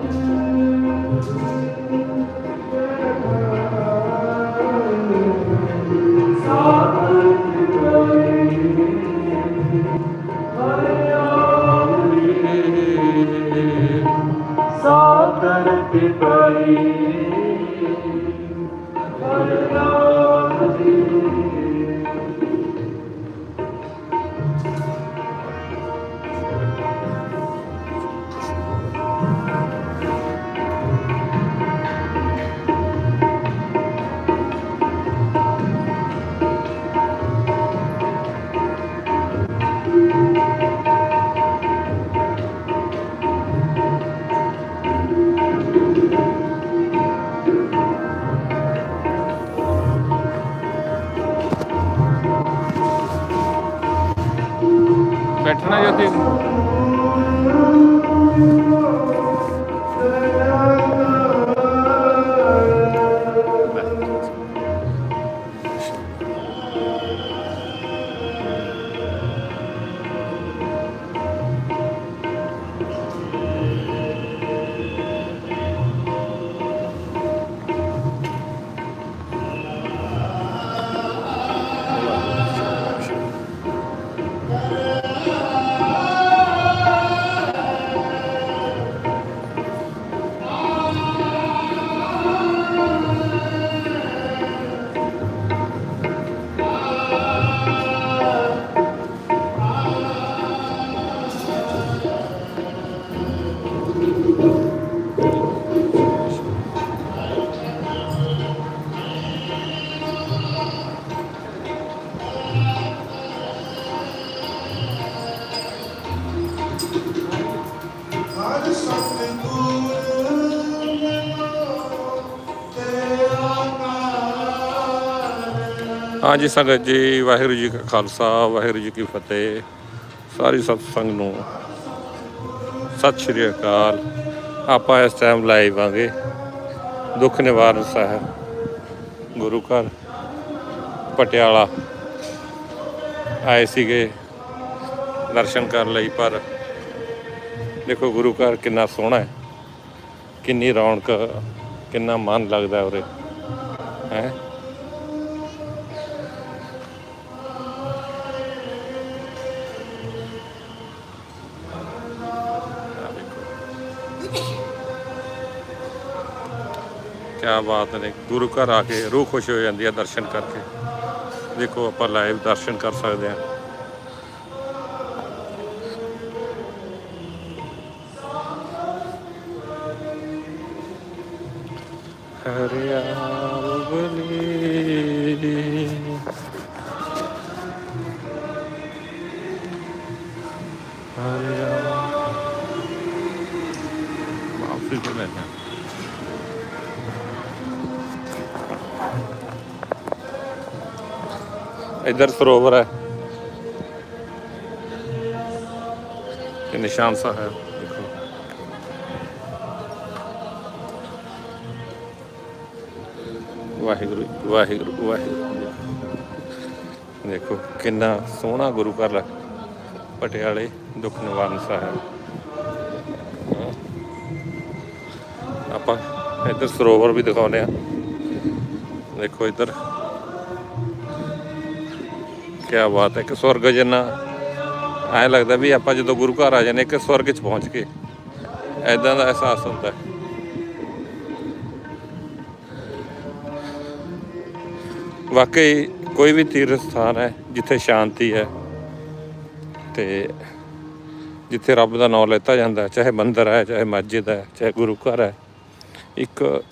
Música ਹਾਂਜੀ, ਸੰਗਤ ਜੀ, ਵਾਹਿਗੁਰੂ ਜੀ ਕਾ ਖਾਲਸਾ, ਵਾਹਿਗੁਰੂ ਜੀ ਕੀ ਫਤਿਹ। ਸਾਰੀ ਸਤ ਸੰਗ ਨੂੰ ਸਤਿ ਸ਼੍ਰੀ ਅਕਾਲ। ਆਪਾਂ ਇਸ ਟਾਈਮ ਲਾਈਵ ਆਂਗੇ। ਦੁੱਖ ਨਿਵਾਰਨ ਸਾਹਿਬ, ਗੁਰੂ ਘਰ, ਪਟਿਆਲਾ ਆਏ ਸੀਗੇ ਦਰਸ਼ਨ ਕਰਨ ਲਈ, ਪਰ ਦੇਖੋ ਗੁਰੂ ਘਰ ਕਿੰਨਾ ਸੋਹਣਾ ਹੈ, ਕਿੰਨੀ ਰੌਣਕ, ਕਿੰਨਾ ਮਨ ਲੱਗਦਾ ਉਰੇ। ਹੈ? ਕਿਆ ਬਾਤ ਨੇ, ਗੁਰੂ ਘਰ ਆ ਕੇ ਰੂਹ ਖੁਸ਼ ਹੋ ਜਾਂਦੀ ਹੈ ਦਰਸ਼ਨ ਕਰਕੇ। ਦੇਖੋ ਆਪਾਂ ਲਾਈਵ ਦਰਸ਼ਨ ਕਰ ਸਕਦੇ ਹਾਂ। ਹਰਿਆਲ ਇਧਰ ਸਰੋਵਰ ਹੈ। ਤੇ ਨਿਸ਼ਾਨ ਸਾਹਿਬ, ਦੇਖੋ। ਵਾਹਿਗੁਰੂ ਵਾਹਿਗੁਰੂ ਵਾਹਿਗੁਰੂ। ਦੇਖੋ, ਕਿੰਨਾ ਸੋਹਣਾ ਗੁਰੂ ਘਰ ਹੈ। ਪਟਿਆਲੇ ਦੁੱਖ ਨਿਵਾਰਨ ਸਾਹਿਬ। ਆਪਾਂ ਇੱਧਰ ਸਰੋਵਰ ਵੀ ਦਿਖਾਉਂਦੇ ਆ ਦੇਖੋ ਇੱਧਰ। ਕਿਆ ਬਾਤ ਹੈ ਕਿ ਸਵਰਗ ਜਿੰਨਾ ਐਂ ਲੱਗਦਾ ਵੀ ਆਪਾਂ ਜਦੋਂ ਗੁਰੂ ਘਰ ਆ ਜਾਂਦੇ ਕਿ ਸਵਰਗ 'ਚ ਪਹੁੰਚ ਕੇ ਐਦਾਂ ਦਾ ਅਹਿਸਾਸ ਹੁੰਦਾ ਹੈ। ਵਾਕਈ ਕੋਈ ਵੀ ਤੀਰਥ ਸਥਾਨ ਹੈ ਜਿੱਥੇ ਸ਼ਾਂਤੀ ਹੈ ਤੇ ਜਿੱਥੇ ਰੱਬ ਦਾ ਨਾਮ ਲੈਤਾ ਜਾਂਦਾ ਹੈ, ਚਾਹੇ ਮੰਦਰ ਹੈ ਚਾਹੇ ਮਸਜਿਦ ਹੈ ਚਾਹੇ ਗੁਰੂ ਘਰ ਹੈ ਇੱਕ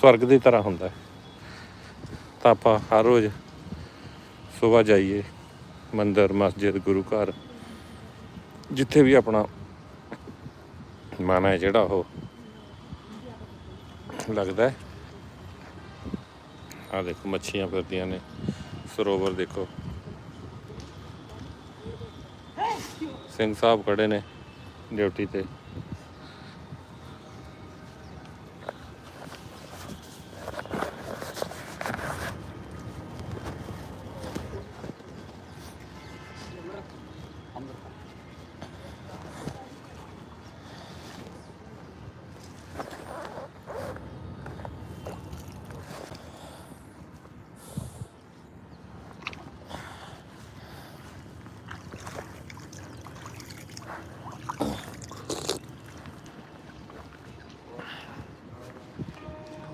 ਸਵਰਗ ਦੀ ਤਰ੍ਹਾਂ ਹੁੰਦਾ ਹੈ। ਤਾਂ ਆਪਾਂ ਹਰ ਰੋਜ਼ ਸਵੇਰ ਜਾਈਏ। ਮੰਦਿਰ, ਮਸਜਿਦ, ਗੁਰੂ ਘਰ, ਜਿੱਥੇ ਵੀ ਆਪਣਾ ਮਨ ਹੈ ਜਿਹੜਾ ਉਹ ਲੱਗਦਾ ਆ ਦੇਖੋ, ਮੱਛੀਆਂ ਫਿਰਦੀਆਂ ਨੇ। ਸਰੋਵਰ ਦੇਖੋ। ਸਿੰਘ ਸਾਹਿਬ ਖੜੇ ਨੇ ਡਿਊਟੀ ਤੇ।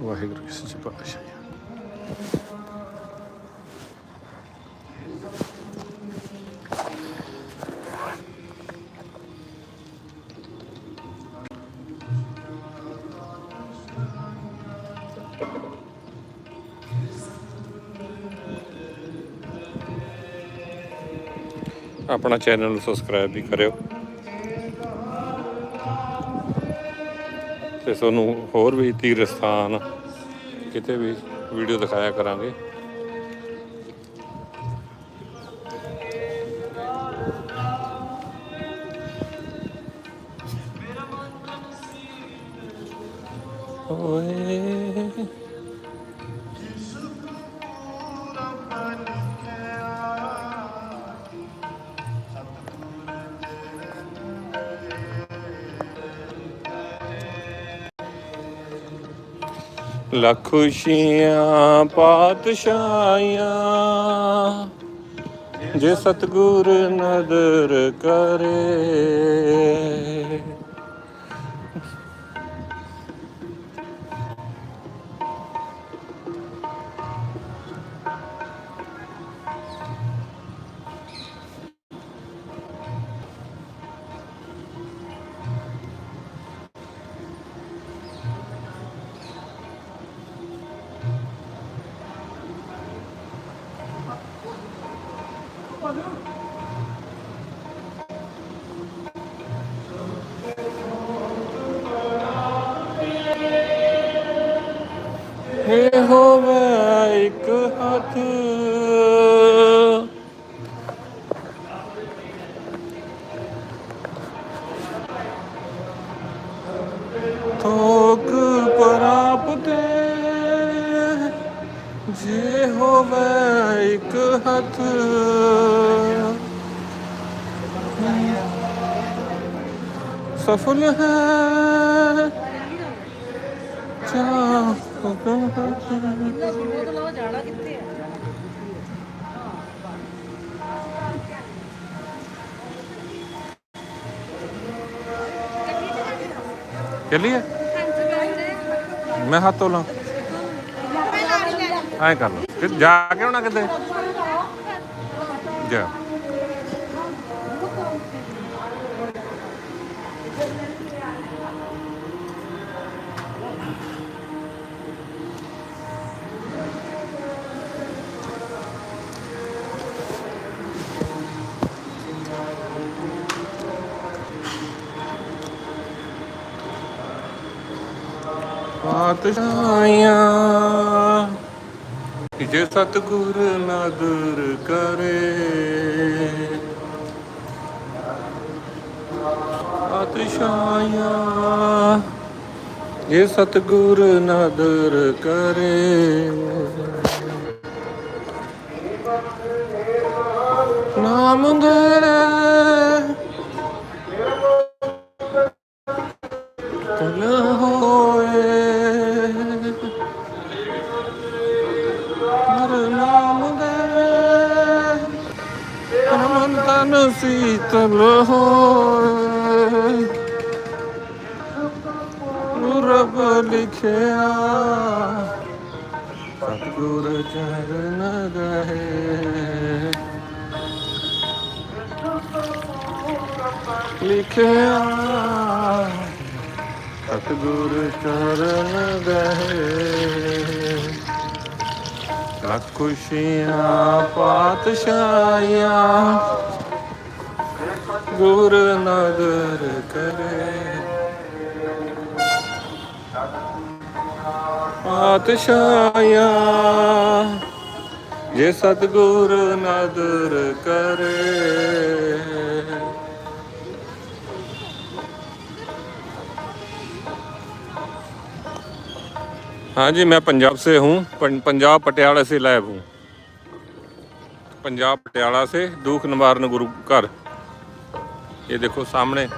ਵਾਹਿਗੁਰੂ ਜੀ ਸੱਚੇ ਪਾਤਸ਼ਾਹ ਆਪਣਾ ਚੈਨਲ ਨੂੰ ਸਬਸਕ੍ਰਾਈਬ ਵੀ ਕਰਿਓ। ਤੇ ਤੁਹਾਨੂੰ ਹੋਰ ਵੀ ਤੀਰਥ ਸਥਾਨ ਕਿਤੇ ਵੀ ਵੀਡੀਓ ਦਿਖਾਇਆ ਕਰਾਂਗੇ। ਓਏ। ਲਖੁਸ਼ੀਆਂ ਖੁਸ਼ੀਆਂ ਜੇ ਸਤਗੁਰ ਨਦਰ ਕਰੇ। ਇਹ ਹੋਵੇ ਇੱਕ ਹੱਥ। ਥੋਕ ਪ੍ਰਾਪਤੇ ਜੇ ਹੋਵੇ ਇੱਕ ਹੱਥ। ਸਫਲ ਹੈ। ਚਾਹ ਚੱਲੀਏ? ਮੈਂ ਹੱਥ ਧੋਲਾਂ ਐਂ ਕਰ ਲਓ। ਜਾ ਕੇ ਹੋਣਾ ਕਿਤੇ? ਜਾ। ਪਾਤਸ਼ਾਹਾਂ ਜੇ ਸਤਿਗੁਰ ਨਦਰ ਕਰੇ। ਪਾਤਸ਼ਾਹਾਂ ਜੇ ਸਤਿਗੁਰ ਨਦਰ ਕਰੇ। ਨਾਮ ਦੇ ਕਲ ਹੋਏ ਸੀਤਲ ਹੋਏ ਰੱਬ ਲਿਖਿਆ ਸਤਿਗੁਰ ਚਰਨ ਗਏ ਲਿਖਿਆ ਸਤਿਗੁਰ ਚਰਨ ਗਏ ਲੱਖ ਖੁਸ਼ੀਆਂ ਪਾਤਸ਼ਾਹੀਆਂ ਗੁਰ ਨਦਰ ਕਰੇ ਪਾਤਸ਼ਾਹੀਆਂ ਜੇ ਸਤਿਗੁਰ ਨਦਰ ਕਰੇ हाँ जी मैं पंजाब से हूँ पं- पंजाब पटियाला से लाइव हूँ पंजाब पटियाला से दुख निवारण गुरु घर ਇਹ ਦੇਖੋ ਸਾਹਮਣੇ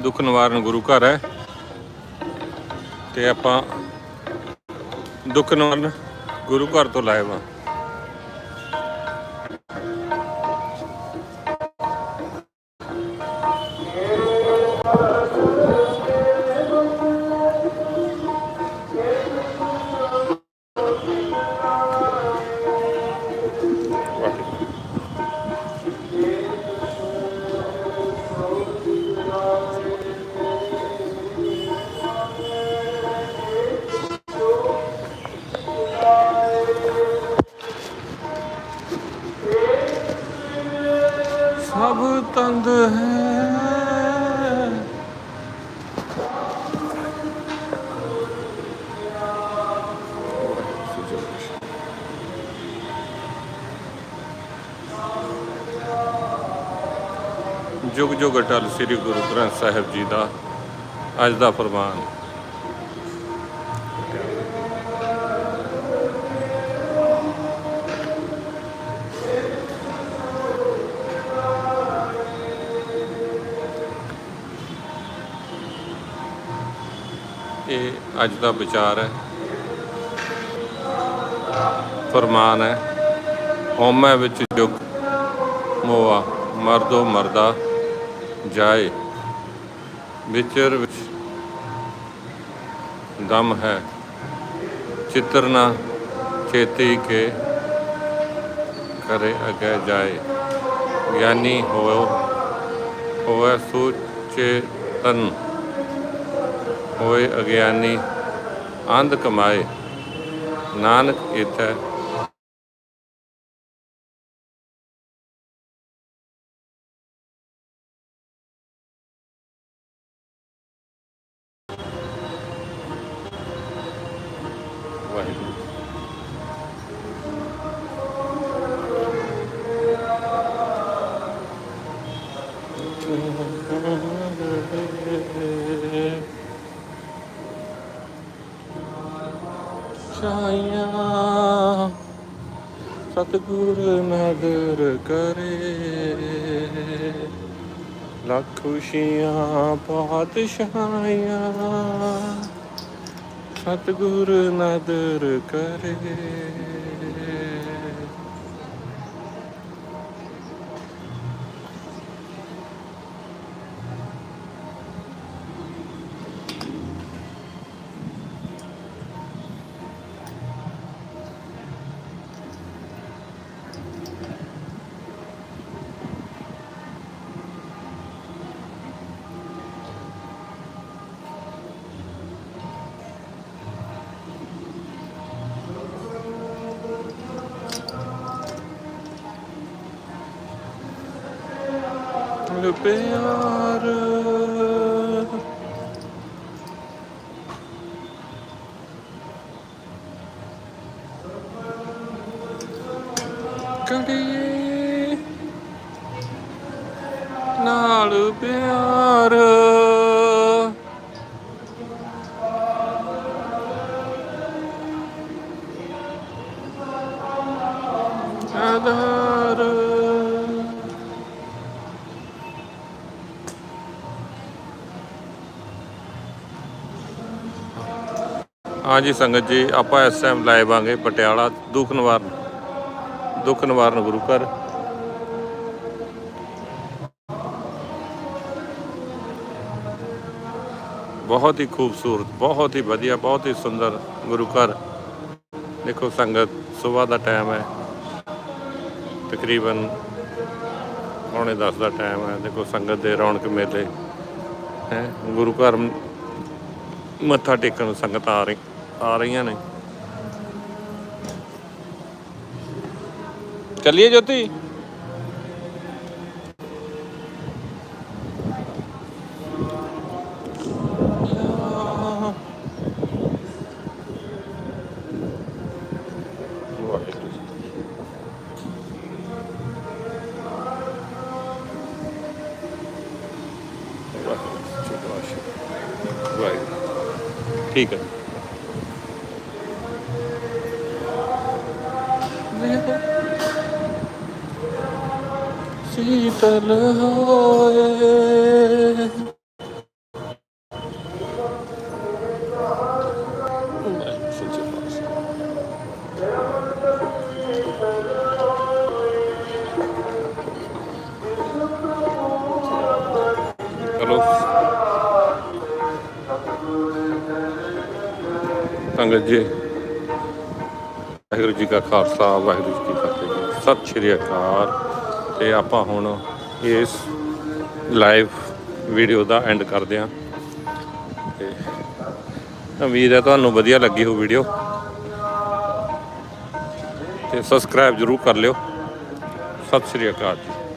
ਦੁੱਖ ਨਿਵਾਰਨ ਗੁਰੂ ਘਰ ਹੈ। ਤੇ ਆਪਾਂ ਦੁੱਖ ਨਿਵਾਰਨ ਗੁਰੂ ਘਰ ਤੋਂ ਲਾਏ ਵਾ। ਜੁਗ ਜੁਗ ਅਟਲ ਸ੍ਰੀ ਗੁਰੂ ਗ੍ਰੰਥ ਸਾਹਿਬ ਜੀ ਦਾ ਅੱਜ ਦਾ ਫਰਮਾਨ। ਇਹ ਅੱਜ ਦਾ ਵਿਚਾਰ ਹੈ। ਫਰਮਾਨ ਹੈ, ਹਉਮੈ ਵਿੱਚ ਜੁਗ, ਮੋਆ ਮਰਦੋ ਮਰਦਾ। ਜਾਏ। ਵਿਚਰ ਵਿੱਚ ਦਮ ਹੈ। ਚਿਤਰਨਾ ਚੇਤੀ ਕੇ ਕਰੇ ਅਗੇ ਜਾਏ। ਗਿਆਨੀ ਹੋਇ ਹੋਵੇ ਸੁਚੇਤਨ। ਹੋਏ ਅਗਿਆਨੀ, ਅੰਧ ਕਮਾਏ। ਨਾਨਕ ਇਥੈ ਛਾਇਆ ਸਤਿਗੁਰ ਨਦਰ ਕਰੇ। ਲੱਖ ਖੁਸ਼ੀਆਂ ਪਾਤਸ਼ਾਹੀਆਂ। ਸਤਿਗੁਰ ਨਦਰ ਕਰੇ। ਪਿਆਰ। ਕੜੀਏ ਨਾਲ ਪਿਆਰ। ਹਾਂਜੀ ਸੰਗਤ ਜੀ, ਆਪਾਂ ਇਸ ਟਾਈਮ ਲਾਈਵ ਆਂਗੇ ਪਟਿਆਲਾ, ਦੁੱਖ ਨਿਵਾਰਨ ਦੁੱਖ ਨਿਵਾਰਨ ਗੁਰੂ ਘਰ। ਬਹੁਤ ਹੀ ਖੂਬਸੂਰਤ, ਬਹੁਤ ਹੀ ਵਧੀਆ, ਬਹੁਤ ਹੀ ਸੁੰਦਰ ਗੁਰੂ ਘਰ। ਦੇਖੋ ਸੰਗਤ, ਸਵੇਰ ਦਾ ਟਾਈਮ ਹੈ। ਤਕਰੀਬਨ ਪੌਣੇ 10 ਦਾ ਟਾਈਮ ਹੈ। ਦੇਖੋ ਸੰਗਤ ਦੇ ਰੌਣਕ ਮੇਲੇ, ਹੈ, ਗੁਰੂ ਘਰ ਮੱਥਾ ਟੇਕਣ ਸੰਗਤ ਆ ਰਹੀ। ਆ ਰਹੀਆਂ ਨੇ। ਚੱਲੀਏ ਜੋਤੀ? ਠੀਕ ਹੈ। ਸੀਤਲ ਹੋਏ। ਚਲੋ। ਸੰਗਤ ਜੀ, ਵਾਹਿਗੁਰੂ ਜੀ ਕਾ ਖਾਲਸਾ, ਵਾਹਿਗੁਰੂ ਜੀ ਕੀ ਫਤਿਹ ਸਤਿ ਸ਼੍ਰੀ ਅਕਾਲ। ਤੇ ਆਪਾਂ ਹੁਣ ਇਸ ਲਾਈਵ ਵੀਡੀਓ ਦਾ ਐਂਡ ਕਰਦੇ ਹਾਂ। ਤੇ ਉਮੀਦ ਹੈ ਤੁਹਾਨੂੰ ਵਧੀਆ ਲੱਗੀ ਹੋ ਵੀਡੀਓ। ਤੇ ਸਬਸਕ੍ਰਾਈਬ ਜਰੂਰ ਕਰ ਲਿਓ। ਸਤਿ ਸ਼੍ਰੀ ਅਕਾਲ ਜੀ।